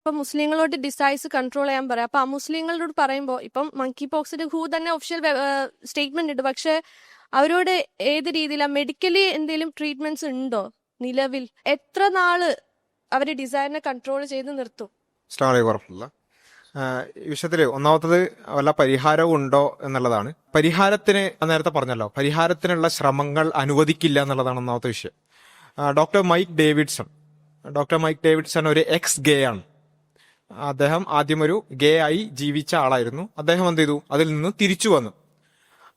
ഇപ്പൊ മുസ്ലിങ്ങളോട് desires control ചെയ്യാൻ പറയാം. അപ്പൊ മുസ്ലിങ്ങളോട് പറയുമ്പോൾ ഇപ്പം മങ്കി പോക്സിന്റെ ഹൂ തന്നെ ഒഫീഷ്യൽ സ്റ്റേറ്റ്മെന്റ് ഉണ്ട് പക്ഷെ അവരോട് ഏത് രീതിയിലാണ് മെഡിക്കലി എന്തെങ്കിലും ട്രീറ്റ്മെന്റ്സ് ഉണ്ടോ നിലവിൽ? എത്ര നാൾ അവർ ഡിസൈനെ കൺട്രോൾ ചെയ്ത് നിർത്തും? വിഷയത്തിൽ ഒന്നാമത്തത് വല്ല പരിഹാരവും ഉണ്ടോ എന്നുള്ളതാണ്. പരിഹാരത്തിന് നേരത്തെ പറഞ്ഞല്ലോ പരിഹാരത്തിനുള്ള ശ്രമങ്ങൾ അനുവദിക്കില്ല എന്നുള്ളതാണ് ഒന്നാമത്തെ വിഷയം. Doctor Mike Davidson. Doctor Mike Davidson ഒരു എക്സ് ഗേ ആണ്. അദ്ദേഹം ആദ്യം ഒരു ഗേ ആയി ജീവിച്ച ആളായിരുന്നു. അദ്ദേഹം എന്ത് ചെയ്തു? അതിൽ നിന്ന് തിരിച്ചു വന്നു.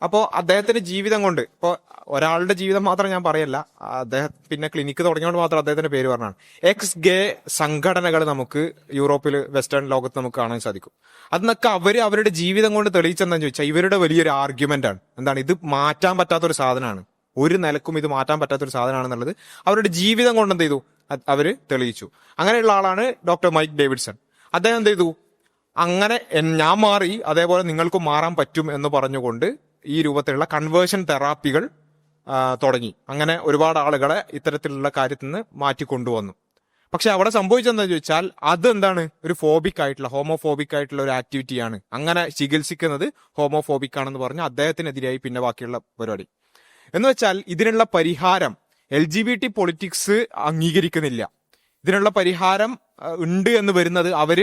അപ്പോൾ അദ്ദേഹത്തിന്റെ ജീവിതം കൊണ്ട് ഇപ്പോൾ ഒരാളുടെ ജീവിതം മാത്രം ഞാൻ പറയല്ല അദ്ദേഹം പിന്നെ ക്ലിനിക്ക് തുടങ്ങിയോണ്ട് മാത്രം അദ്ദേഹത്തിന്റെ പേര് പറഞ്ഞാണ്. എക്സ് ഗേ സംഘടനകൾ നമുക്ക് യൂറോപ്പിൽ വെസ്റ്റേൺ ലോകത്ത് നമുക്ക് കാണാൻ സാധിക്കും. അതിനൊക്കെ അവർ അവരുടെ ജീവിതം കൊണ്ട് തെളിയിച്ചെന്താന്ന് ചോദിച്ചാൽ ഇവരുടെ വലിയൊരു ആർഗ്യുമെന്റ് ആണ്. എന്താണ്? ഇത് മാറ്റാൻ പറ്റാത്തൊരു സാധനമാണ്. ഒരു നിലക്കും ഇത് മാറ്റാൻ പറ്റാത്തൊരു സാധനമാണെന്നുള്ളത് അവരുടെ ജീവിതം കൊണ്ട് എന്ത് ചെയ്തു? അവർ തെളിയിച്ചു. അങ്ങനെയുള്ള ആളാണ് ഡോക്ടർ മൈക്ക് ഡേവിഡ്സൺ. അദ്ദേഹം എന്ത് ചെയ്തു? അങ്ങനെ ഞാൻ മാറി അതേപോലെ നിങ്ങൾക്ക് മാറാൻ പറ്റും എന്ന് പറഞ്ഞുകൊണ്ട് ഈ രൂപത്തിലുള്ള കൺവേർഷൻ തെറാപ്പികൾ തുടങ്ങി. അങ്ങനെ ഒരുപാട് ആളുകളെ ഇത്തരത്തിലുള്ള കാര്യത്തിൽ നിന്ന് മാറ്റി കൊണ്ടുവന്നു പക്ഷെ അവിടെ സംഭവിച്ചെന്താ ചോദിച്ചാൽ അത് എന്താണ് ഒരു ഫോബിക് ആയിട്ടുള്ള ഹോമോഫോബിക് ആയിട്ടുള്ള ഒരു ആക്ടിവിറ്റിയാണ് അങ്ങനെ ചികിത്സിക്കുന്നത് ഹോമോഫോബിക് ആണെന്ന് പറഞ്ഞ് അദ്ദേഹത്തിനെതിരായി പിന്നെ ബാക്കിയുള്ള പരിപാടി. എന്ന് വെച്ചാൽ ഇതിനുള്ള പരിഹാരം L G B T politics അംഗീകരിക്കുന്നില്ല. ഇതിനുള്ള പരിഹാരം ഉണ്ട് എന്ന് വരുന്നത് അവർ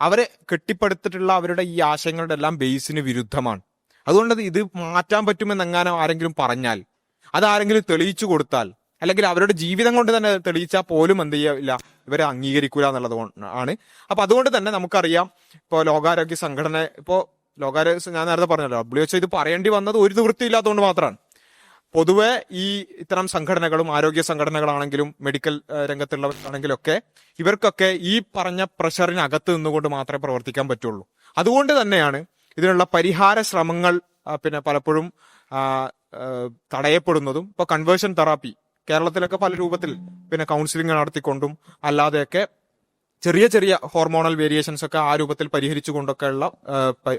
അവരെ കെട്ടിപ്പടുത്തിട്ടുള്ള അവരുടെ ഈ ആശയങ്ങളുടെ എല്ലാം ബേസിന് വിരുദ്ധമാണ്. അതുകൊണ്ട് ഇത് മാറ്റാൻ പറ്റുമെന്ന് എങ്ങാനും ആരെങ്കിലും പറഞ്ഞാൽ അത് ആരെങ്കിലും തെളിയിച്ചു കൊടുത്താൽ അല്ലെങ്കിൽ അവരുടെ ജീവിതം കൊണ്ട് തന്നെ തെളിയിച്ചാൽ പോലും എന്ത് ചെയ്യില്ല ഇവരെ അംഗീകരിക്കൂല എന്നുള്ളത് ആണ്. അപ്പൊ അതുകൊണ്ട് തന്നെ നമുക്കറിയാം ഇപ്പോൾ ലോകാരോഗ്യ സംഘടന ഇപ്പോൾ ലോകാരോഗ്യ ഞാൻ നേരത്തെ പറഞ്ഞല്ലോ ഡബ്ല്യു എച്ച് ഇത് പറയേണ്ടി വന്നത് ഒരു നിവൃത്തിയില്ലാത്തതുകൊണ്ട് മാത്രമാണ്. പൊതുവെ ഈ ഇത്തരം സംഘടനകളും ആരോഗ്യ സംഘടനകളാണെങ്കിലും മെഡിക്കൽ രംഗത്തുള്ളവരാണെങ്കിലും ഒക്കെ ഇവർക്കൊക്കെ ഈ പറഞ്ഞ പ്രഷറിനകത്ത് നിന്നുകൊണ്ട് മാത്രമേ പ്രവർത്തിക്കാൻ പറ്റുള്ളൂ. അതുകൊണ്ട് തന്നെയാണ് ഇതിനുള്ള പരിഹാര ശ്രമങ്ങൾ പിന്നെ പലപ്പോഴും തടയപ്പെടുന്നതും. ഇപ്പൊ കൺവേർഷൻ തെറാപ്പി കേരളത്തിലൊക്കെ പല രൂപത്തിൽ പിന്നെ കൗൺസിലിംഗ് നടത്തിക്കൊണ്ടും അല്ലാതെയൊക്കെ ചെറിയ ചെറിയ ഹോർമോണൽ വേരിയേഷൻസ് ഒക്കെ ആ രൂപത്തിൽ പരിഹരിച്ചു കൊണ്ടൊക്കെയുള്ള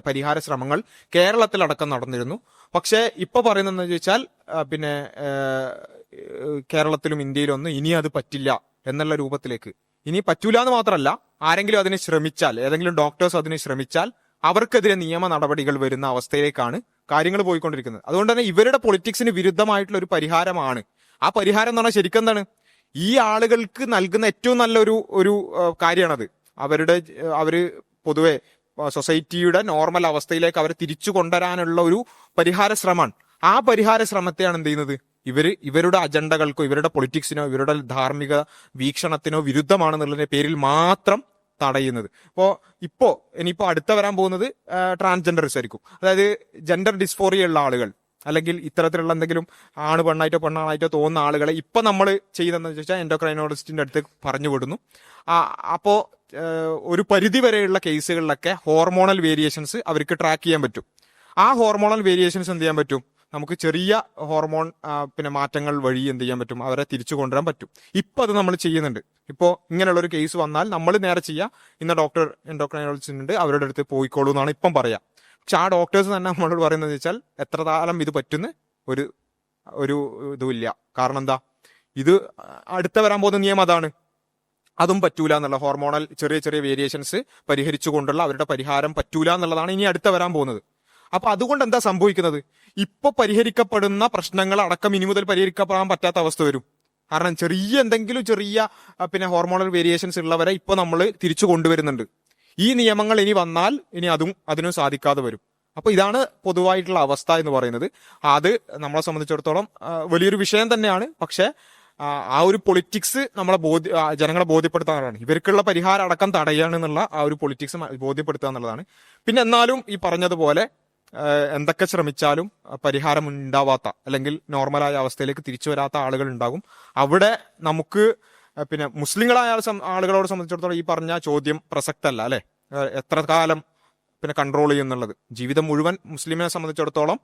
പരിഹാര ശ്രമങ്ങൾ കേരളത്തിലടക്കം നടന്നിരുന്നു. പക്ഷേ ഇപ്പൊ പറയുന്നതെന്ന് ചോദിച്ചാൽ പിന്നെ കേരളത്തിലും ഇന്ത്യയിലും ഒന്നും ഇനി അത് പറ്റില്ല എന്നുള്ള രൂപത്തിലേക്ക്. ഇനി പറ്റൂല എന്ന് മാത്രമല്ല ആരെങ്കിലും അതിന് ശ്രമിച്ചാൽ ഏതെങ്കിലും ഡോക്ടേഴ്സ് അതിന് ശ്രമിച്ചാൽ അവർക്കെതിരെ നിയമ നടപടികൾ വരുന്ന അവസ്ഥയിലേക്കാണ് കാര്യങ്ങൾ പോയിക്കൊണ്ടിരിക്കുന്നത്. അതുകൊണ്ട് തന്നെ ഇവരുടെ പൊളിറ്റിക്സിന് വിരുദ്ധമായിട്ടുള്ള ഒരു പരിഹാരമാണ്. ആ പരിഹാരം എന്ന് പറഞ്ഞാൽ ശരിക്കും എന്താണ് ഈ ആളുകൾക്ക് നൽകുന്ന ഏറ്റവും നല്ലൊരു ഒരു കാര്യമാണത് അവരുടെ അവർ പൊതുവെ സൊസൈറ്റിയുടെ നോർമൽ അവസ്ഥയിലേക്ക് അവരെ തിരിച്ചു കൊണ്ടുവരാനുള്ള ഒരു പരിഹാര ശ്രമമാണ്. ആ പരിഹാര ശ്രമത്തെയാണ് എന്ത് ചെയ്യുന്നത്? ഇവർ ഇവരുടെ അജണ്ടകൾക്കോ ഇവരുടെ പൊളിറ്റിക്സിനോ ഇവരുടെ ധാർമ്മിക വീക്ഷണത്തിനോ വിരുദ്ധമാണെന്നുള്ളതിന്റെ പേരിൽ മാത്രം തടയുന്നത്. അപ്പോൾ ഇപ്പോ ഇനിയിപ്പോ അടുത്ത വരാൻ പോകുന്നത് ട്രാൻസ്ജെൻഡർ ആയിരിക്കും അതായത് ജെൻഡർ ഡിസ്ഫോറിയ ഉള്ള ആളുകൾ. അല്ലെങ്കിൽ ഇത്തരത്തിലുള്ള എന്തെങ്കിലും ആണ് പെണ്ണായിട്ടോ പെണ്ണാണായിട്ടോ തോന്നുന്ന ആളുകളെ ഇപ്പൊ നമ്മൾ ചെയ്തതെന്ന് വെച്ചാൽ എൻഡോക്രൈനോളജിസ്റ്റിന്റെ അടുത്ത് പറഞ്ഞു വിടുന്നു അപ്പോ ഒരു പരിധി വരെയുള്ള കേസുകളിലൊക്കെ ഹോർമോണൽ വേരിയേഷൻസ് അവർക്ക് ട്രാക്ക് ചെയ്യാൻ പറ്റും. ആ ഹോർമോണൽ വേരിയേഷൻസ് എന്ത് ചെയ്യാൻ പറ്റും? നമുക്ക് ചെറിയ ഹോർമോൺ പിന്നെ മാറ്റങ്ങൾ വഴി എന്ത് ചെയ്യാൻ പറ്റും? അവരെ തിരിച്ചു കൊണ്ടുവരാൻ പറ്റും. ഇപ്പം അത് നമ്മൾ ചെയ്യുന്നുണ്ട്. ഇപ്പോൾ ഇങ്ങനെയുള്ള ഒരു കേസ് വന്നാൽ നമ്മൾ നേരെ ചെയ്യുക ഇന്ന ഡോക്ടർ എൻഡോക്രൈനോളജിസ്റ്റ് അവരുടെ അടുത്ത് പോയിക്കോളൂ എന്നാണ് ഇപ്പം പറയാ. പക്ഷെ ആ ഡോക്ടേഴ്സ് തന്നെ നമ്മളോട് പറയുന്നത് വെച്ചാൽ എത്ര കാലം ഇത് പറ്റുന്ന ഒരു ഒരു ഇതുമില്ല. കാരണം എന്താ? ഇത് അടുത്ത വരാൻ പോകുന്ന നിയമം അതാണ്. അതും പറ്റൂല എന്നുള്ള ഹോർമോണൽ ചെറിയ ചെറിയ വേരിയേഷൻസ് പരിഹരിച്ചുകൊണ്ടുള്ള അവരുടെ പരിഹാരം പറ്റൂല എന്നുള്ളതാണ് ഇനി അടുത്ത വരാൻ പോകുന്നത്. അപ്പൊ അതുകൊണ്ട് എന്താ സംഭവിക്കുന്നത്? ഇപ്പൊ പരിഹരിക്കപ്പെടുന്ന പ്രശ്നങ്ങൾ അടക്കം ഇനി മുതൽ പരിഹരിക്കപ്പെടാൻ പറ്റാത്ത അവസ്ഥ വരും. കാരണം ചെറിയ എന്തെങ്കിലും ചെറിയ പിന്നെ ഹോർമോണൽ വേരിയേഷൻസ് ഉള്ളവരെ ഇപ്പൊ നമ്മൾ തിരിച്ചു കൊണ്ടുവരുന്നുണ്ട്. ഈ നിയമങ്ങൾ ഇനി വന്നാൽ ഇനി അതും അതിനും സാധിക്കാതെ വരും. അപ്പൊ ഇതാണ് പൊതുവായിട്ടുള്ള അവസ്ഥ എന്ന് പറയുന്നത്. അത് നമ്മളെ സംബന്ധിച്ചിടത്തോളം വലിയൊരു വിഷയം തന്നെയാണ്. പക്ഷെ ആ, ഒരു പൊളിറ്റിക്സ് നമ്മളെ ബോധ്യ ജനങ്ങളെ ബോധ്യപ്പെടുത്താനാണ് ഇവർക്കുള്ള പരിഹാരം അടക്കം തടയാണെന്നുള്ള ആ ഒരു പൊളിറ്റിക്സ് ബോധ്യപ്പെടുത്തുക എന്നുള്ളതാണ്. പിന്നെ എന്നാലും ഈ പറഞ്ഞതുപോലെ എന്തൊക്കെ ശ്രമിച്ചാലും പരിഹാരം ഉണ്ടാവാത്ത അല്ലെങ്കിൽ നോർമലായ അവസ്ഥയിലേക്ക് തിരിച്ചു വരാത്ത ആളുകൾ ഉണ്ടാകും. അവിടെ നമുക്ക് പിന്നെ മുസ്ലിങ്ങളായ ആളുകളോട് സംബന്ധിച്ചിടത്തോളം ഈ പറഞ്ഞ ചോദ്യം പ്രസക്തല്ല അല്ലെ? എത്ര കാലം പിന്നെ കൺട്രോൾ ചെയ്യുന്നുള്ളത് ജീവിതം മുഴുവൻ മുസ്ലിമിനെ സംബന്ധിച്ചിടത്തോളം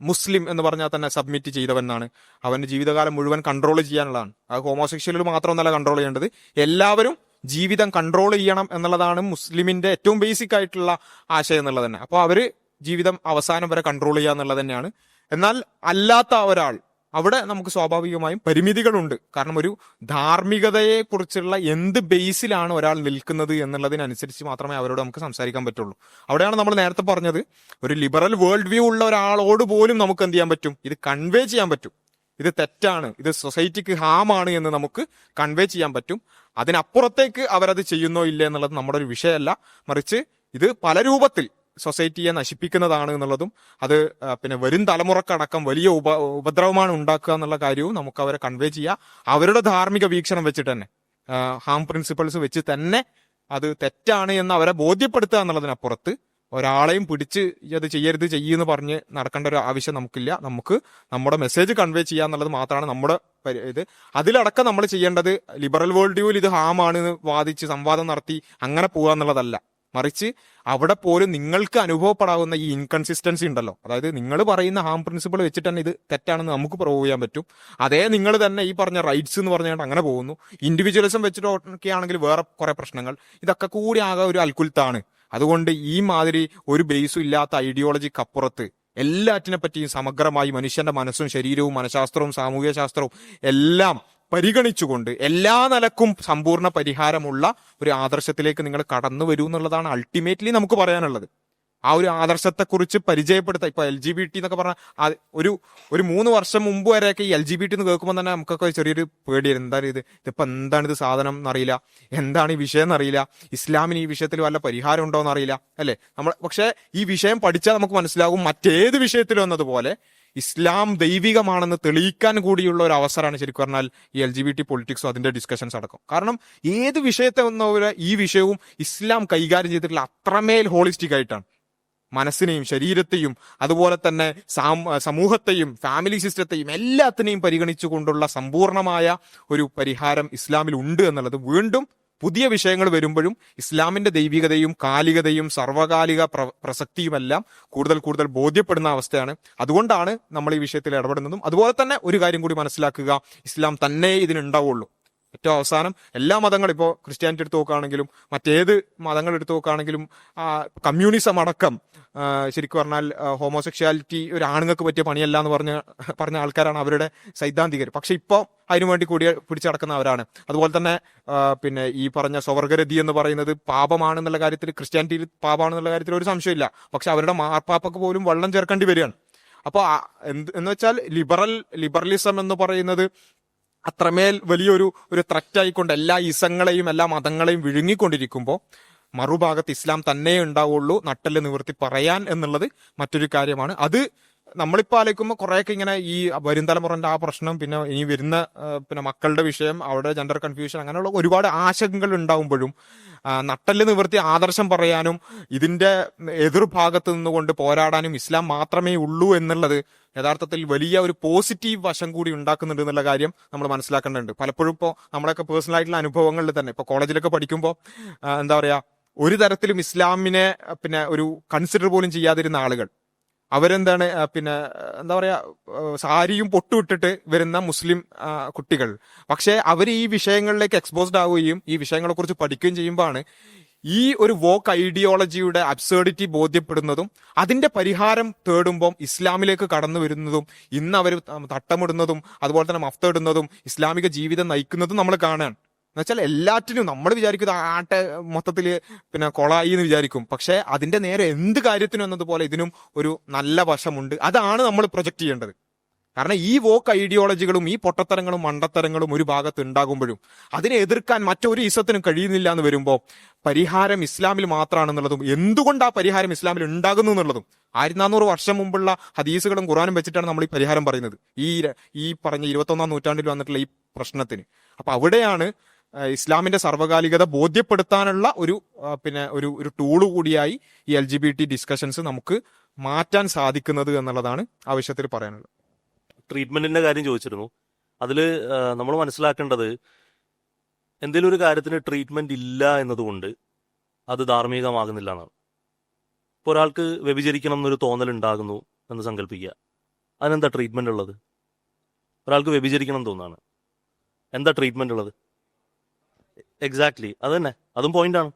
മുസ്ലിം എന്ന് പറഞ്ഞാൽ തന്നെ സബ്മിറ്റ് ചെയ്തവനാണ്. അവന്റെ ജീവിതകാലം മുഴുവൻ കൺട്രോൾ ചെയ്യാനുള്ളതാണ്. അത് ഹോമോസെക്ഷലിൽ മാത്രമൊന്നല്ല കൺട്രോൾ ചെയ്യേണ്ടത്. എല്ലാവരും ജീവിതം കൺട്രോൾ ചെയ്യണം എന്നുള്ളതാണ് മുസ്ലിമിന്റെ ഏറ്റവും ബേസിക് ആയിട്ടുള്ള ആശയം എന്നുള്ളത് തന്നെ. അപ്പോൾ അവർ ജീവിതം അവസാനം വരെ കൺട്രോൾ ചെയ്യുക എന്നുള്ളത് തന്നെയാണ്. എന്നാൽ അല്ലാത്ത ഒരാൾ അവിടെ നമുക്ക് സ്വാഭാവികമായും പരിമിതികളുണ്ട്. കാരണം ഒരു ധാർമ്മികതയെ കുറിച്ചുള്ള എന്ത് ബേസിലാണ് ഒരാൾ നിൽക്കുന്നത് എന്നുള്ളതിനനുസരിച്ച് മാത്രമേ അവരോട് നമുക്ക് സംസാരിക്കാൻ പറ്റുള്ളൂ. അവിടെയാണ് നമ്മൾ നേരത്തെ പറഞ്ഞത് ഒരു ലിബറൽ വേൾഡ് വ്യൂ ഉള്ള ഒരാളോട് പോലും നമുക്ക് എന്ത് ചെയ്യാൻ പറ്റും? ഇത് കൺവേ ചെയ്യാൻ പറ്റും. ഇത് തെറ്റാണ്. ഇത് സൊസൈറ്റിക്ക് ഹാമാണ് എന്ന് നമുക്ക് കൺവേ ചെയ്യാൻ പറ്റും. അതിനപ്പുറത്തേക്ക് അവരത് ചെയ്യുന്നോ ഇല്ല എന്നുള്ളത് നമ്മുടെ ഒരു വിഷയമല്ല. മറിച്ച് ഇത് പല രൂപത്തിൽ സൊസൈറ്റിയെ നശിപ്പിക്കുന്നതാണ് എന്നുള്ളതും അത് പിന്നെ വരും തലമുറക്കടക്കം വലിയ ഉപ ഉപദ്രവമാണ് ഉണ്ടാക്കുക എന്നുള്ള കാര്യവും നമുക്ക് അവരെ കൺവേ ചെയ്യാം. അവരുടെ ധാർമ്മിക വീക്ഷണം വെച്ചിട്ട് തന്നെ ഹാം പ്രിൻസിപ്പൾസ് വെച്ച് തന്നെ അത് തെറ്റാണ് എന്ന് അവരെ ബോധ്യപ്പെടുത്തുക എന്നുള്ളതിനപ്പുറത്ത് ഒരാളെയും പിടിച്ച് അത് ചെയ്യരുത് ചെയ്യുമെന്ന് പറഞ്ഞ് നടക്കേണ്ട ഒരു ആവശ്യം നമുക്കില്ല. നമുക്ക് നമ്മുടെ മെസ്സേജ് കൺവേ ചെയ്യുക എന്നുള്ളത് മാത്രമാണ് നമ്മുടെ ഇത്. അതിലടക്കം നമ്മൾ ചെയ്യേണ്ടത് ലിബറൽ വേൾഡ് വ്യൂവിൽ ഇത് ഹാമാണ് എന്ന് വാദിച്ച് സംവാദം നടത്തി അങ്ങനെ പോകുക എന്നുള്ളതല്ല. മറിച്ച് അവിടെ പോലും നിങ്ങൾക്ക് അനുഭവപ്പെടാവുന്ന ഈ ഇൻകൺസിസ്റ്റൻസി ഉണ്ടല്ലോ. അതായത് നിങ്ങൾ പറയുന്ന ഹാം പ്രിൻസിപ്പിൾ വെച്ചിട്ട് തന്നെ ഇത് തെറ്റാണെന്ന് നമുക്ക് പ്രൂവ് ചെയ്യാൻ പറ്റും. അതേ നിങ്ങൾ തന്നെ ഈ പറഞ്ഞ റൈറ്റ്സ് എന്ന് പറഞ്ഞുകൊണ്ട് അങ്ങനെ പോകുന്നു. ഇൻഡിവിജ്വലിസം വെച്ചിട്ടൊക്കെ ആണെങ്കിൽ വേറെ കുറെ പ്രശ്നങ്ങൾ. ഇതൊക്കെ കൂടി ആകെ ഒരു അൽക്കുൽത്താണ്. അതുകൊണ്ട് ഈ മാതിരി ഒരു ബേസും ഇല്ലാത്ത ഐഡിയോളജിക്ക് അപ്പുറത്ത് എല്ലാറ്റിനെ പറ്റിയും സമഗ്രമായി മനുഷ്യന്റെ മനസ്സും ശരീരവും മനഃശാസ്ത്രവും സാമൂഹ്യ ശാസ്ത്രവും എല്ലാം പരിഗണിച്ചുകൊണ്ട് എല്ലാ നിലക്കും സമ്പൂർണ പരിഹാരമുള്ള ഒരു ആദർശത്തിലേക്ക് നിങ്ങൾ കടന്നു വരൂ എന്നുള്ളതാണ് അൾട്ടിമേറ്റ്ലി നമുക്ക് പറയാനുള്ളത്. ആ ഒരു ആദർശത്തെക്കുറിച്ച് പരിചയപ്പെടുത്താം ഇപ്പൊ എൽ ജി ബി ടി എന്നൊക്കെ പറഞ്ഞാൽ ഒരു ഒരു മൂന്ന് വർഷം മുമ്പ് വരെയൊക്കെ ഈ എൽ ജി ബി ടി എന്ന് കേൾക്കുമ്പോൾ തന്നെ നമുക്കൊക്കെ ചെറിയൊരു പേടിയായിരുന്നു എന്താണ് ഇത്? ഇതിപ്പോൾ എന്താണ് ഇത് സാധനം എന്നറിയില്ല. എന്താണ് ഈ വിഷയം എന്നറിയില്ല. ഇസ്ലാമിന് ഈ വിഷയത്തിൽ വല്ല പരിഹാരം ഉണ്ടോ എന്നറിയില്ല. അല്ലേ? നമ്മൾ പക്ഷേ ഈ വിഷയം പഠിച്ചാൽ നമുക്ക് മനസ്സിലാകും മറ്റേത് വിഷയത്തിലും എന്നതുപോലെ ഇസ്ലാം ദൈവികമാണെന്ന് തെളിയിക്കാൻ കൂടിയുള്ള ഒരു അവസരമാണ് ശരിക്കും പറഞ്ഞാൽ ഈ എൽ ജി ബി ടി പൊളിറ്റിക്സും അതിന്റെ ഡിസ്കഷൻസ് അടക്കം. കാരണം ഏത് വിഷയത്തെ വന്നവരെ ഈ വിഷയവും ഇസ്ലാം കൈകാര്യം ചെയ്തിട്ടുള്ള അത്രമേൽ ഹോളിസ്റ്റിക് ആയിട്ടാണ്. മനസ്സിനെയും ശരീരത്തെയും അതുപോലെ തന്നെ സമൂഹത്തെയും ഫാമിലി സിസ്റ്റത്തെയും എല്ലാത്തിനെയും പരിഗണിച്ചുകൊണ്ടുള്ള സമ്പൂർണമായ ഒരു പരിഹാരം ഇസ്ലാമിൽ ഉണ്ട് എന്നുള്ളത് വീണ്ടും പുതിയ വിഷയങ്ങൾ വരുമ്പോഴും ഇസ്ലാമിന്റെ ദൈവികതയും കാലികതയും സർവകാലിക പ്ര- പ്രസക്തിയുമെല്ലാം കൂടുതൽ കൂടുതൽ ബോധ്യപ്പെടുന്ന അവസ്ഥയാണ്. അതുകൊണ്ടാണ് നമ്മൾ ഈ വിഷയത്തിൽ ഇടപെടുന്നതും. അതുപോലെ തന്നെ ഒരു കാര്യം കൂടി മനസ്സിലാക്കുക. ഇസ്ലാം തന്നെ ഇതിനുണ്ടാവുള്ളൂ. ഏറ്റവും അവസാനം എല്ലാ മതങ്ങളും ഇപ്പോൾ ക്രിസ്ത്യാനിറ്റി എടുത്ത് നോക്കുകയാണെങ്കിലും മറ്റേത് മതങ്ങൾ എടുത്ത് നോക്കുകയാണെങ്കിലും കമ്മ്യൂണിസം അടക്കം ശരിക്കും പറഞ്ഞാൽ ഹോമോസെക്ഷാലിറ്റി ഒരു ആണുങ്ങൾക്ക് പറ്റിയ പണിയല്ല എന്ന് പറഞ്ഞ പറഞ്ഞ ആൾക്കാരാണ് അവരുടെ സൈദ്ധാന്തികർ പക്ഷെ ഇപ്പോൾ അതിനുവേണ്ടി കൂടി പിടിച്ചടക്കുന്നവരാണ് അതുപോലെ തന്നെ പിന്നെ ഈ പറഞ്ഞ സ്വവർഗരതി എന്ന് പറയുന്നത് പാപമാണെന്നുള്ള കാര്യത്തിൽ ക്രിസ്ത്യാനിറ്റിയിൽ പാപമാണെന്നുള്ള കാര്യത്തിൽ ഒരു സംശയമില്ല. പക്ഷെ അവരുടെ മാർപ്പാപ്പക്ക് പോലും വെള്ളം ചേർക്കേണ്ടി വരികയാണ്. അപ്പോൾ എന്ത് എന്ന് വെച്ചാൽ ലിബറൽ ലിബറലിസം എന്ന് പറയുന്നത് അത്രമേൽ വലിയൊരു ഒരു ത്രറ്റായിക്കൊണ്ട് എല്ലാ ഇസങ്ങളെയും എല്ലാ മതങ്ങളെയും വിഴുങ്ങിക്കൊണ്ടിരിക്കുമ്പോൾ മറുഭാഗത്ത് ഇസ്ലാം തന്നെ ഉണ്ടാവുള്ളൂ നട്ടൽ നിവർത്തി പറയാൻ എന്നുള്ളത് മറ്റൊരു കാര്യമാണ്. അത് നമ്മളിപ്പോൾ ആലോചിക്കുമ്പോൾ കുറേയൊക്കെ ഇങ്ങനെ ഈ വരും തലമുറന്റെ ആ പ്രശ്നം പിന്നെ ഇനി വരുന്ന പിന്നെ മക്കളുടെ വിഷയം അവിടെ ജെൻഡർ കൺഫ്യൂഷൻ അങ്ങനെയുള്ള ഒരുപാട് ആശങ്കകൾ ഉണ്ടാകുമ്പോഴും നട്ടൽ നിവർത്തി ആദർശം പറയാനും ഇതിന്റെ എതിർഭാഗത്ത് നിന്നുകൊണ്ട് പോരാടാനും ഇസ്ലാം മാത്രമേ ഉള്ളൂ എന്നുള്ളത് യഥാർത്ഥത്തിൽ വലിയ ഒരു പോസിറ്റീവ് വശം കൂടി ഉണ്ടാക്കുന്നുണ്ട് എന്നുള്ള കാര്യം നമ്മൾ മനസ്സിലാക്കേണ്ടതുണ്ട്. പലപ്പോഴും ഇപ്പോൾ നമ്മളൊക്കെ പേഴ്സണലായിട്ടുള്ള അനുഭവങ്ങളിൽ തന്നെ ഇപ്പോൾ കോളേജിലൊക്കെ പഠിക്കുമ്പോൾ എന്താ പറയാ ഒരു തരത്തിലും ഇസ്ലാമിനെ പിന്നെ ഒരു കൺസിഡർ പോലും ചെയ്യാതിരുന്ന ആളുകൾ. അവരെന്താണ് പിന്നെ എന്താ പറയാ സാരിയും പൊട്ടുവിട്ടിട്ട് വരുന്ന മുസ്ലിം കുട്ടികൾ. പക്ഷേ അവർ ഈ വിഷയങ്ങളിലേക്ക് എക്സ്പോസ്ഡ് ആവുകയും ഈ വിഷയങ്ങളെ കുറിച്ച് പഠിക്കുകയും ചെയ്യുമ്പോഴാണ് ഈ ഒരു വോക്ക് ഐഡിയോളജിയുടെ അബ്സേർഡിറ്റി ബോധ്യപ്പെടുന്നതും അതിന്റെ പരിഹാരം തേടുമ്പം ഇസ്ലാമിലേക്ക് കടന്നു വരുന്നതും ഇന്ന് അവർ തട്ടമിടുന്നതും അതുപോലെ തന്നെ മഫ്ത ഇടുന്നതും ഇസ്ലാമിക ജീവിതം നയിക്കുന്നതും നമ്മൾ കാണാൻ എന്നുവെച്ചാൽ എല്ലാറ്റിനും നമ്മൾ വിചാരിക്കുന്നത് ആട്ടെ മൊത്തത്തിൽ പിന്നെ കൊളായി എന്ന് വിചാരിക്കും. പക്ഷെ അതിന്റെ നേരെ എന്ത് കാര്യത്തിനും എന്നതുപോലെ ഇതിനും ഒരു നല്ല വശമുണ്ട്. അതാണ് നമ്മൾ പ്രൊജക്ട് ചെയ്യേണ്ടത്. കാരണം ഈ വോക്ക് ഐഡിയോളജികളും ഈ പൊട്ടത്തരങ്ങളും മണ്ടത്തരങ്ങളും ഒരു ഭാഗത്ത് ഉണ്ടാകുമ്പോഴും അതിനെ എതിർക്കാൻ മറ്റൊരു ഇസത്തിനും കഴിയുന്നില്ല എന്ന് വരുമ്പോൾ പരിഹാരം ഇസ്ലാമിൽ മാത്രമാണെന്നുള്ളതും എന്തുകൊണ്ട് ആ പരിഹാരം ഇസ്ലാമിൽ ഉണ്ടാകുന്നു എന്നുള്ളതും ആയിരത്തി നാനൂറ് വർഷം മുമ്പുള്ള ഹദീസുകളും ഖുറാനും വെച്ചിട്ടാണ് നമ്മൾ ഈ പരിഹാരം പറയുന്നത്. ഈ ഈ പറഞ്ഞ ഇരുപത്തൊന്നാം നൂറ്റാണ്ടിൽ വന്നിട്ടുള്ള ഈ പ്രശ്നത്തിന്. അപ്പൊ അവിടെയാണ് ഇസ്ലാമിന്റെ സർവകാലികത ബോധ്യപ്പെടുത്താനുള്ള ഒരു പിന്നെ ഒരു ഒരു ടൂൾ കൂടിയായി ഈ L G B T discussions നമുക്ക് മാറ്റാൻ സാധിക്കുന്നത് എന്നുള്ളതാണ് ആവശ്യത്തിൽ പറയാനുള്ളത്. ട്രീറ്റ്മെന്റിന്റെ കാര്യം ചോദിച്ചിരുന്നു. അതിൽ നമ്മൾ മനസ്സിലാക്കേണ്ടത് എന്തെങ്കിലും ഒരു കാര്യത്തിന് ട്രീറ്റ്മെന്റ് ഇല്ല എന്നതുകൊണ്ട് അത് ധാർമ്മികമാകുന്നില്ല എന്നാണ്. ഇപ്പോൾ ഒരാൾക്ക് വ്യഭിചരിക്കണം എന്നൊരു തോന്നൽ ഉണ്ടാകുന്നു എന്ന് സങ്കല്പിക്കുക. അതിനെന്താ ട്രീറ്റ്മെന്റ് ഉള്ളത്? ഒരാൾക്ക് വ്യഭിചരിക്കണം തോന്നാണ് എന്താ ട്രീറ്റ്മെന്റ് ഉള്ളത്? എക്സാക്ട്ലി അത് തന്നെ അതും പോയിന്റ് ആണ്.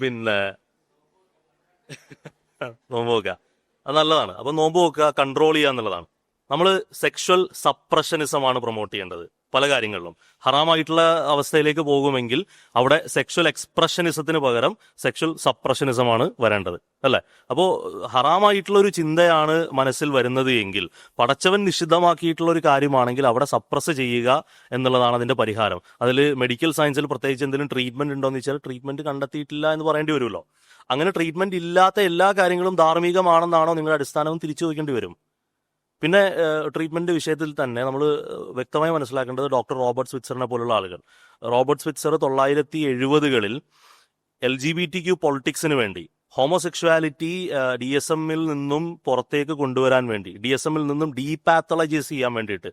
പിന്നെ നോമ്പ് നോക്കുക അത് നല്ലതാണ്. അപ്പൊ നോമ്പ് നോക്കുക കൺട്രോൾ ചെയ്യുക എന്നുള്ളതാണ്. നമ്മൾ സെക്ഷൽ സപ്രഷനിസമാണ് പ്രൊമോട്ട് ചെയ്യേണ്ടത്. പല കാര്യങ്ങളിലും. ഹറാമായിട്ടുള്ള അവസ്ഥയിലേക്ക് പോകുമെങ്കിൽ അവിടെ സെക്ഷൽ എക്സ്പ്രഷനിസത്തിന് പകരം സെക്ഷൽ സപ്രഷനിസമാണ് വരേണ്ടത്. അല്ലെ? അപ്പോ ഹറാമായിട്ടുള്ള ഒരു ചിന്തയാണ് മനസ്സിൽ വരുന്നത് എങ്കിൽ പടച്ചവൻ നിഷിദ്ധമാക്കിയിട്ടുള്ള ഒരു കാര്യമാണെങ്കിൽ അവിടെ സപ്രസ് ചെയ്യുക എന്നുള്ളതാണ് അതിന്റെ പരിഹാരം. അതിൽ മെഡിക്കൽ സയൻസിൽ പ്രത്യേകിച്ച് എന്തെങ്കിലും ട്രീറ്റ്മെന്റ് ഉണ്ടോ എന്ന് വെച്ചാൽ ട്രീറ്റ്മെന്റ് കണ്ടെത്തിയിട്ടില്ല എന്ന് പറയേണ്ടി വരുമല്ലോ. അങ്ങനെ ട്രീറ്റ്മെന്റ് ഇല്ലാത്ത എല്ലാ കാര്യങ്ങളും ധാർമ്മികമാണെന്നാണോ നിങ്ങളുടെ അടിസ്ഥാനവും തിരിച്ചു ചോദിക്കേണ്ടി വരും. പിന്നെ ട്രീറ്റ്മെന്റ് വിഷയത്തിൽ തന്നെ നമ്മൾ വ്യക്തമായി മനസ്സിലാക്കേണ്ടത് ഡോക്ടർ റോബർട്ട് സ്വിറ്റ്സറിനെ പോലുള്ള ആളുകൾ. റോബർട്ട് സ്വിറ്റ്സർ തൊള്ളായിരത്തി എഴുപതുകളിൽ L G B T Q പൊളിറ്റിക്സിന് വേണ്ടി ഹോമോസെക്ഷുവാലിറ്റി ഡി എസ് എമ്മിൽ നിന്നും പുറത്തേക്ക് കൊണ്ടുവരാൻ വേണ്ടി ഡി എസ് എമ്മിൽ നിന്നും ഡീപാത്തളൈസ് ചെയ്യാൻ വേണ്ടിയിട്ട്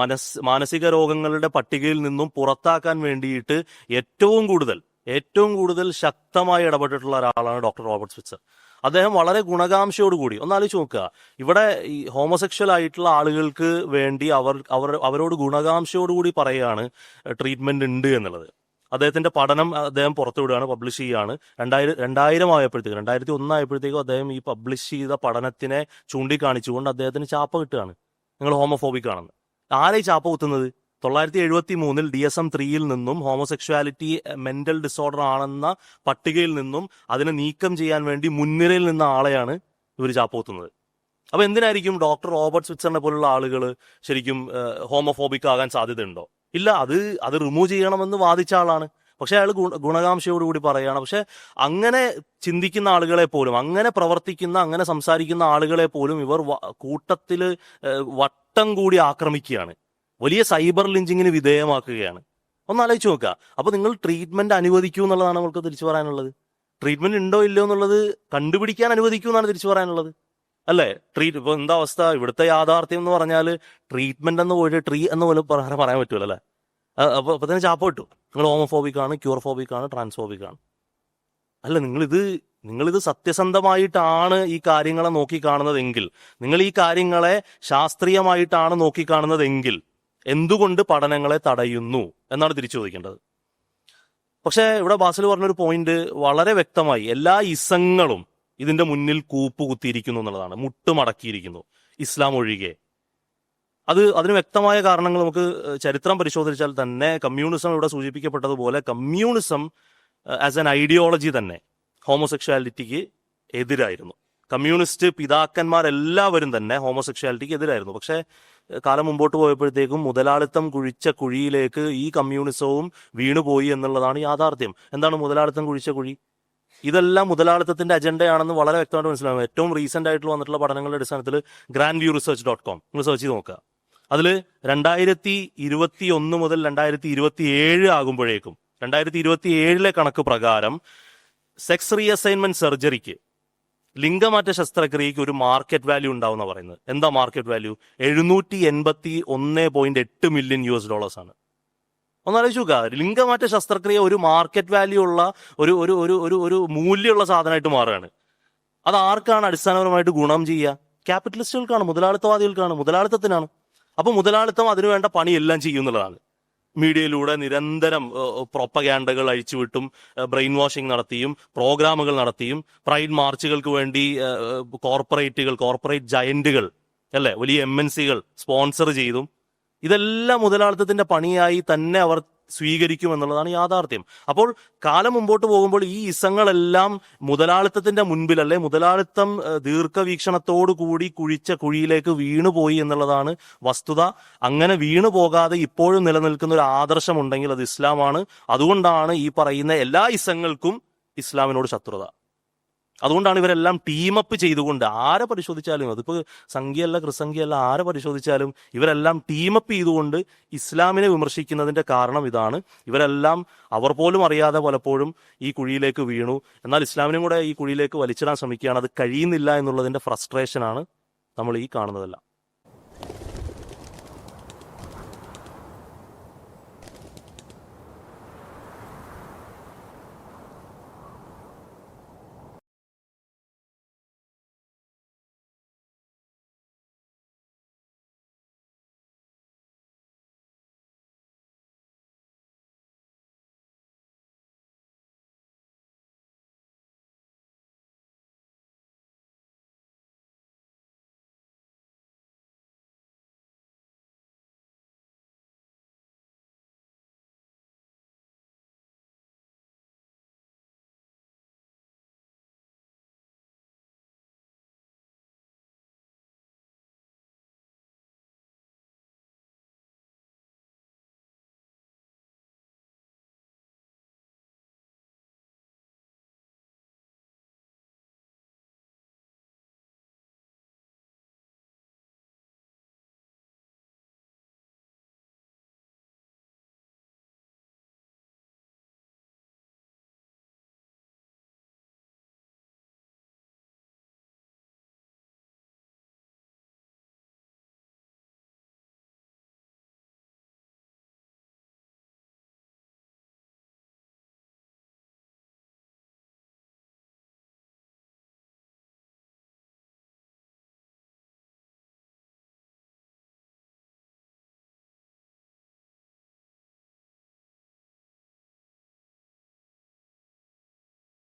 മനസ് മാനസിക രോഗങ്ങളുടെ പട്ടികയിൽ നിന്നും പുറത്താക്കാൻ വേണ്ടിയിട്ട് ഏറ്റവും കൂടുതൽ ഏറ്റവും കൂടുതൽ ശക്തമായി ഇടപെട്ടിട്ടുള്ള ഒരാളാണ് ഡോക്ടർ റോബർട്ട് സ്വിറ്റ്സർ. അദ്ദേഹം വളരെ ഗുണകാംക്ഷയോടുകൂടി ഒന്നാലോചിച്ച് നോക്കുക. ഇവിടെ ഈ ഹോമോസെക്ഷൽ ആയിട്ടുള്ള ആളുകൾക്ക് വേണ്ടി അവർ അവർ അവരോട് ഗുണകാംക്ഷയോടുകൂടി പറയുകയാണ് ട്രീറ്റ്മെന്റ് ഉണ്ട് എന്നുള്ളത്. അദ്ദേഹത്തിന്റെ പഠനം അദ്ദേഹം പുറത്തുവിടുകയാണ് പബ്ലിഷ് ചെയ്യുകയാണ്. രണ്ടായിരം രണ്ടായിരം ആയപ്പോഴത്തേക്കും രണ്ടായിരത്തി ഒന്നായപ്പോഴത്തേക്കും അദ്ദേഹം ഈ പബ്ലിഷ് ചെയ്ത പഠനത്തിനെ ചൂണ്ടിക്കാണിച്ചുകൊണ്ട് അദ്ദേഹത്തിന് ചാപ്പ കിട്ടുകയാണ്. നിങ്ങൾ ഹോമോഫോബിക് ആണെന്ന്. ആരെ ചാപ്പ കുത്തുന്നത്? തൊള്ളായിരത്തി എഴുപത്തി മൂന്നിൽ ഡി എസ് എം ത്രീയിൽ നിന്നും ഹോമോസെക്ഷുവാലിറ്റി മെന്റൽ ഡിസോർഡർ ആണെന്ന പട്ടികയിൽ നിന്നും അതിനെ നീക്കം ചെയ്യാൻ വേണ്ടി മുൻനിരയിൽ നിന്ന ആളെയാണ് ഇവർ ചാപ്പോത്തുന്നത്. അപ്പൊ എന്തിനായിരിക്കും ഡോക്ടർ റോബർട്ട് സ്വിറ്റ്സറിനെ പോലുള്ള ആളുകൾ ശരിക്കും ഹോമോഫോബിക് ആകാൻ സാധ്യതയുണ്ടോ? ഇല്ല അത് അത് റിമൂവ് ചെയ്യണമെന്ന് വാദിച്ച ആളാണ്. പക്ഷെ അയാൾ ഗുണകാംക്ഷയോടുകൂടി പറയുകയാണ് പക്ഷെ അങ്ങനെ ചിന്തിക്കുന്ന ആളുകളെ പോലും അങ്ങനെ പ്രവർത്തിക്കുന്ന അങ്ങനെ സംസാരിക്കുന്ന ആളുകളെ പോലും ഇവർ കൂട്ടത്തിൽ വട്ടം കൂടി ആക്രമിക്കുകയാണ്. വലിയ സൈബർ ലിഞ്ചിങ്ങിന് വിധേയമാക്കുകയാണ്. ഒന്ന് ആലോചിച്ച് നോക്കുക. അപ്പൊ നിങ്ങൾ ട്രീറ്റ്മെന്റ് അനുവദിക്കൂ എന്നുള്ളതാണ് നമുക്ക് തിരിച്ചു പറയാനുള്ളത്. ട്രീറ്റ്മെന്റ് ഉണ്ടോ ഇല്ലയോ എന്നുള്ളത് കണ്ടുപിടിക്കാൻ അനുവദിക്കൂ എന്നാണ് തിരിച്ചു പറയാനുള്ളത്. അല്ലേ? ട്രീറ്റ് ഇപ്പൊ എന്താ അവസ്ഥ? ഇവിടുത്തെ യാഥാർത്ഥ്യം എന്ന് പറഞ്ഞാൽ ട്രീറ്റ്മെന്റ് എന്ന് പോയിട്ട് ട്രീ എന്ന് പോലും പറയാൻ പറ്റൂല അല്ലേ? അപ്പൊ അപ്പൊ തന്നെ ചാപ്പ കിട്ടും നിങ്ങൾ ഹോമോഫോബിക് ആണ് ക്യൂർഫോബിക് ആണ് ട്രാൻസ്ഫോബിക് ആണ്. അല്ല നിങ്ങളിത് നിങ്ങളിത് സത്യസന്ധമായിട്ടാണ് ഈ കാര്യങ്ങളെ നോക്കിക്കാണുന്നതെങ്കിൽ നിങ്ങൾ ഈ കാര്യങ്ങളെ ശാസ്ത്രീയമായിട്ടാണ് നോക്കിക്കാണുന്നതെങ്കിൽ എന്തുകൊണ്ട് പഠനങ്ങളെ തടയുന്നു എന്നാണ് തിരിച്ചു ചോദിക്കേണ്ടത്. പക്ഷേ ഇവിടെ ബാസിൽ പറഞ്ഞൊരു പോയിന്റ് വളരെ വ്യക്തമായി എല്ലാ ഇസങ്ങളും ഇതിന്റെ മുന്നിൽ കൂപ്പ് കുത്തിയിരിക്കുന്നു എന്നുള്ളതാണ്. മുട്ടുമടക്കിയിരിക്കുന്നു. ഇസ്ലാം ഒഴികെ. അത് അതിന് വ്യക്തമായ കാരണങ്ങൾ നമുക്ക് ചരിത്രം പരിശോധിച്ചാൽ തന്നെ കമ്മ്യൂണിസം ഇവിടെ സൂചിപ്പിക്കപ്പെട്ടതുപോലെ കമ്മ്യൂണിസം ആസ് എൻ ഐഡിയോളജി തന്നെ ഹോമോസെക്ഷാലിറ്റിക്ക് എതിരായിരുന്നു. കമ്മ്യൂണിസ്റ്റ് പിതാക്കന്മാരെല്ലാവരും തന്നെ ഹോമോസെക്ഷാലിറ്റിക്ക് എതിരായിരുന്നു. പക്ഷേ കാലം മുമ്പോട്ട് പോയപ്പോഴത്തേക്കും മുതലാളിത്തം കുഴിച്ച കുഴിയിലേക്ക് ഈ കമ്മ്യൂണിസവും വീണുപോയി എന്നുള്ളതാണ് യാഥാർത്ഥ്യം. എന്താണ് മുതലാളിത്തം കുഴിച്ച കുഴി? ഇതെല്ലാം മുതലാളിത്തത്തിന്റെ അജണ്ടയാണെന്ന് വളരെ വ്യക്തമായിട്ട് മനസ്സിലാവും ഏറ്റവും റീസെന്റ് ആയിട്ട് വന്നിട്ടുള്ള പഠനങ്ങളുടെ അടിസ്ഥാനത്തിൽ grand view research dot com നിങ്ങൾ സെർച്ച് ചെയ്ത് നോക്കുക. അതിൽ രണ്ടായിരത്തി ഇരുപത്തി ഒന്ന് മുതൽ രണ്ടായിരത്തി ഇരുപത്തി ഏഴ് ആകുമ്പോഴേക്കും രണ്ടായിരത്തി ഇരുപത്തി ഏഴിലെ കണക്ക് പ്രകാരം സെക്സ് റീഅസൈൻമെന്റ് സർജറിക്ക് ലിംഗമാറ്റ ശസ്ത്രക്രിയക്ക് ഒരു മാർക്കറ്റ് വാല്യൂ ഉണ്ടാവുന്ന പറയുന്നത്. എന്താ മാർക്കറ്റ് വാല്യൂ എഴുന്നൂറ്റി എൺപത്തി ഒന്ന് പോയിന്റ് എട്ട് മില്യൺ യു എസ് ഡോളേഴ്സ് ആണ്. ഒന്നാലോചിച്ച് ലിംഗമാറ്റ ശസ്ത്രക്രിയ ഒരു മാർക്കറ്റ് വാല്യൂ ഉള്ള ഒരു ഒരു ഒരു ഒരു ഒരു മൂല്യമുള്ള സാധനമായിട്ട് മാറുകയാണ്. അത് ആർക്കാണ് അടിസ്ഥാനപരമായിട്ട് ഗുണം ചെയ്യുക? ക്യാപിറ്റലിസ്റ്റുകൾക്കാണ് മുതലാളിത്തവാദികൾക്കാണ് മുതലാളിത്തത്തിനാണ്. അപ്പൊ മുതലാളിത്തം അതിനുവേണ്ട പണിയെല്ലാം ചെയ്യുന്നുള്ളതാണ് മീഡിയയിലൂടെ നിരന്തരം പ്രൊപ്പഗാൻഡകൾ അഴിച്ചുവിട്ടും ബ്രെയിൻ വാഷിംഗ് നടത്തിയും പ്രോഗ്രാമുകൾ നടത്തിയും പ്രൈഡ് മാർച്ചുകൾക്ക് വേണ്ടി കോർപ്പറേറ്റുകൾ കോർപ്പറേറ്റ് ജയന്റുകൾ അല്ലെ? വലിയ എം എൻ സികൾ സ്പോൺസർ ചെയ്തും. ഇതെല്ലാം മുതലാളിത്തത്തിന്റെ പണിയായി തന്നെ അവർ സ്വീകരിക്കും എന്നുള്ളതാണ് യാഥാർത്ഥ്യം. അപ്പോൾ കാലം മുമ്പോട്ട് പോകുമ്പോൾ ഈ ഇസങ്ങളെല്ലാം മുതലാളിത്തത്തിന്റെ മുൻപിൽ അല്ലെ മുതലാളിത്തം ദീർഘവീക്ഷണത്തോടു കൂടി കുഴിച്ച കുഴിയിലേക്ക് വീണുപോയി എന്നുള്ളതാണ് വസ്തുത. അങ്ങനെ വീണു പോകാതെ ഇപ്പോഴും നിലനിൽക്കുന്ന ഒരു ആദർശമുണ്ടെങ്കിൽ അത് ഇസ്ലാമാണ്. അതുകൊണ്ടാണ് ഈ പറയുന്ന എല്ലാ ഇസങ്ങൾക്കും ഇസ്ലാമിനോട് ശത്രുത. അതുകൊണ്ടാണ് ഇവരെല്ലാം ടീമപ്പ് ചെയ്തുകൊണ്ട് ആരെ പരിശോധിച്ചാലും അതിപ്പോൾ സംഖ്യയല്ല കൃസംഖ്യയല്ല ആരെ പരിശോധിച്ചാലും ഇവരെല്ലാം ടീമപ്പ് ചെയ്തുകൊണ്ട് ഇസ്ലാമിനെ വിമർശിക്കുന്നതിന്റെ കാരണം ഇതാണ്. ഇവരെല്ലാം അവർ പോലും അറിയാതെ പലപ്പോഴും ഈ കുഴിയിലേക്ക് വീണു. എന്നാൽ ഇസ്ലാമിനും കൂടെ ഈ കുഴിയിലേക്ക് വലിച്ചിടാൻ ശ്രമിക്കുകയാണ്. അത് കഴിയുന്നില്ല എന്നുള്ളതിന്റെ ഫ്രസ്ട്രേഷനാണ് നമ്മൾ ഈ കാണുന്നതല്ല.